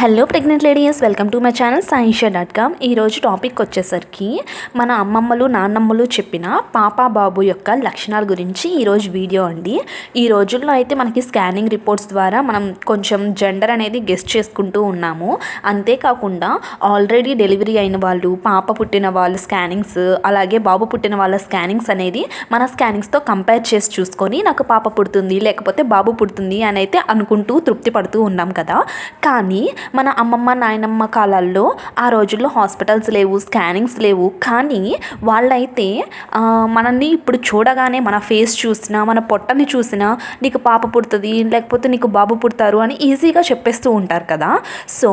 Hello pregnant ladies welcome to my channel Saisha dot com ఈరోజు topic వచ్చేసరికి మన అమ్మమ్మలు నాన్నమ్మలు చెప్పిన పాప బాబు యొక్క లక్షణాల గురించి ఈరోజు వీడియో అండి. ఈ రోజుల్లో అయితే మనకి స్కానింగ్ రిపోర్ట్స్ ద్వారా మనం కొంచెం జెండర్ అనేది గెస్ట్ చేసుకుంటూ ఉన్నాము. అంతేకాకుండా ఆల్రెడీ డెలివరీ అయిన వాళ్ళు పాప పుట్టిన వాళ్ళు స్కానింగ్స్ అలాగే బాబు పుట్టిన వాళ్ళ స్కానింగ్స్ అనేది మన స్కానింగ్స్తో కంపేర్ చేసి చూసుకొని నాకు పాప పుడుతుంది లేకపోతే బాబు పుడుతుంది అని అయితే అనుకుంటూ తృప్తి పడుతూ ఉన్నాం కదా. కానీ మన అమ్మమ్మ నాయనమ్మ కాలాల్లో ఆ రోజుల్లో హాస్పిటల్స్ లేవు స్కానింగ్స్ లేవు. కానీ వాళ్ళైతే మనల్ని ఇప్పుడు చూడగానే మన ఫేస్ చూసినా మన పొట్టని చూసినా నీకు పాప పుడుతుంది లేకపోతే నీకు బాబు పుడతారు అని ఈజీగా చెప్పేస్తూ ఉంటారు కదా. సో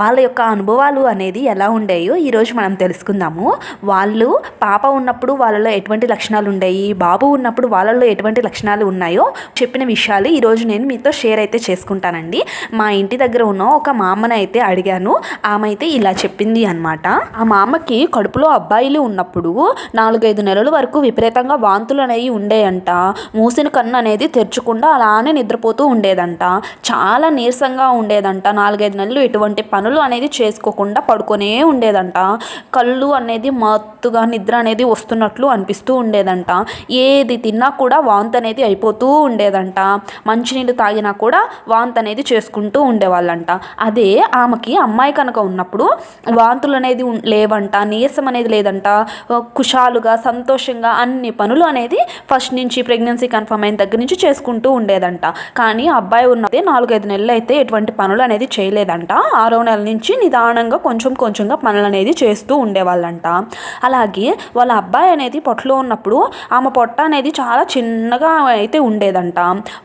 వాళ్ళ యొక్క అనుభవాలు అనేది ఎలా ఉండేయో ఈరోజు మనం తెలుసుకుందాము. వాళ్ళు పాప ఉన్నప్పుడు వాళ్ళలో ఎటువంటి లక్షణాలు ఉండేవి బాబు ఉన్నప్పుడు వాళ్ళలో ఎటువంటి లక్షణాలు ఉన్నాయో చెప్పిన విషయాలు ఈరోజు నేను మీతో షేర్ అయితే చేసుకుంటానండి. మా ఇంటి దగ్గర ఉన్న ఒక మామ అయితే అడిగాను. ఆమె అయితే ఇలా చెప్పింది అనమాట ఆ మామకి కడుపులో అబ్బాయిలు ఉన్నప్పుడు నాలుగైదు నెలల వరకు విపరీతంగా వాంతులు అనేవి ఉండేయంట. మూసిన కన్ను అనేది తెరచకుండా అలానే నిద్రపోతూ ఉండేదంట. చాలా నీరసంగా ఉండేదంట. నాలుగైదు నెలలు ఎటువంటి పనులు అనేది చేసుకోకుండా పడుకొనే ఉండేదంట. కళ్ళు అనేది మత్తుగా నిద్ర అనేది వస్తున్నట్లు అనిపిస్తూ ఉండేదంట. ఏది తిన్నా కూడా వాంతి అనేది అయిపోతూ ఉండేదంట. మంచినీళ్ళు తాగినా కూడా వాంత అనేది చేసుకుంటూ ఉండేవాళ్ళంట. అదే ఆమెకి అమ్మాయి కనుక ఉన్నప్పుడు వాంతులు అనేది లేవంట నీరసం అనేది లేదంట కుషాలుగా సంతోషంగా అన్ని పనులు అనేది ఫస్ట్ నుంచి ప్రెగ్నెన్సీ కన్ఫర్మ్ అయిన దగ్గర నుంచి చేసుకుంటూ ఉండేదంట. కానీ అబ్బాయి ఉన్నదే నాలుగైదు నెలలు అయితే ఎటువంటి పనులు అనేది చేయలేదంట. ఆరో నెల నుంచి నిదానంగా కొంచెం కొంచెంగా పనులు అనేది చేస్తూ ఉండేవాళ్ళంట. అలాగే వాళ్ళ అబ్బాయి అనేది పొట్టలో ఉన్నప్పుడు ఆమె పొట్ట అనేది చాలా చిన్నగా అయితే ఉండేదంట.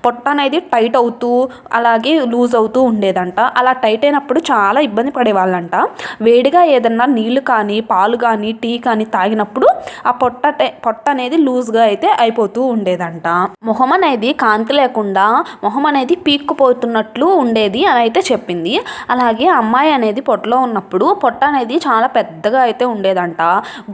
పొట్ట అనేది టైట్ అవుతూ అలాగే లూజ్ అవుతూ ఉండేదంట. అలా టైట్ లేనప్పుడు చాలా ఇబ్బంది పడేవాళ్ళంట. వేడిగా ఏదన్నా నీళ్ళు కానీ పాలు కానీ టీ కానీ తాగినప్పుడు ఆ పొట్ట టై- పొట్ట అనేది లూజ్గా అయితే అయిపోతూ ఉండేదంట. మొహం అనేది కాంతి లేకుండా మొహం అనేది పీక్కుపోతున్నట్లు ఉండేది అని అయితే చెప్పింది. అలాగే అమ్మాయి అనేది పొట్టలో ఉన్నప్పుడు పొట్ట అనేది చాలా పెద్దగా అయితే ఉండేదంట.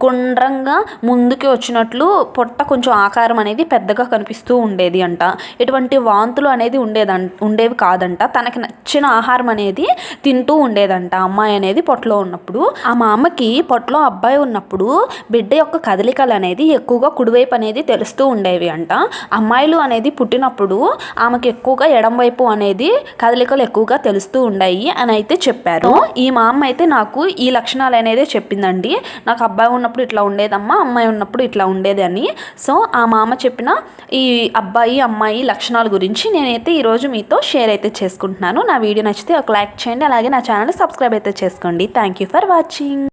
గుండ్రంగా ముందుకి వచ్చినట్లు పొట్ట కొంచెం ఆకారం అనేది పెద్దగా కనిపిస్తూ ఉండేది అంట. ఇటువంటి వాంతులు అనేది ఉండేదం ఉండేవి కాదంట. తనకి నచ్చిన ఆహారం అనేది తింటూ ఉండేదంట. అమ్మాయి అనేది పొట్టలో ఉన్నప్పుడు ఆ మా అమ్మకి పొట్టలో అబ్బాయి ఉన్నప్పుడు బిడ్డ యొక్క కదలికలు అనేది ఎక్కువగా కుడివైపు అనేది తెలుస్తూ ఉండేవి అంట. అమ్మాయిలు అనేది పుట్టినప్పుడు ఆమెకి ఎక్కువగా ఎడం వైపు అనేది కదలికలు ఎక్కువగా తెలుస్తూ ఉండాయి అని అయితే చెప్పారు. ఈ మా అమ్మ అయితే నాకు ఈ లక్షణాలు అనేది చెప్పిందండి. నాకు అబ్బాయి ఉన్నప్పుడు ఇట్లా ఉండేదమ్మా అమ్మాయి ఉన్నప్పుడు ఇట్లా ఉండేది అని. సో ఆ మామ చెప్పిన ఈ అబ్బాయి అమ్మాయి లక్షణాల గురించి నేనైతే ఈరోజు మీతో షేర్ అయితే చేసుకుంటున్నాను. నా వీడియో నచ్చితే ఒక లైక్ చేయండి. అలాగే నా ఛానల్ సబ్స్క్రైబ్ అయితే చేసుకోండి. Thank you for watching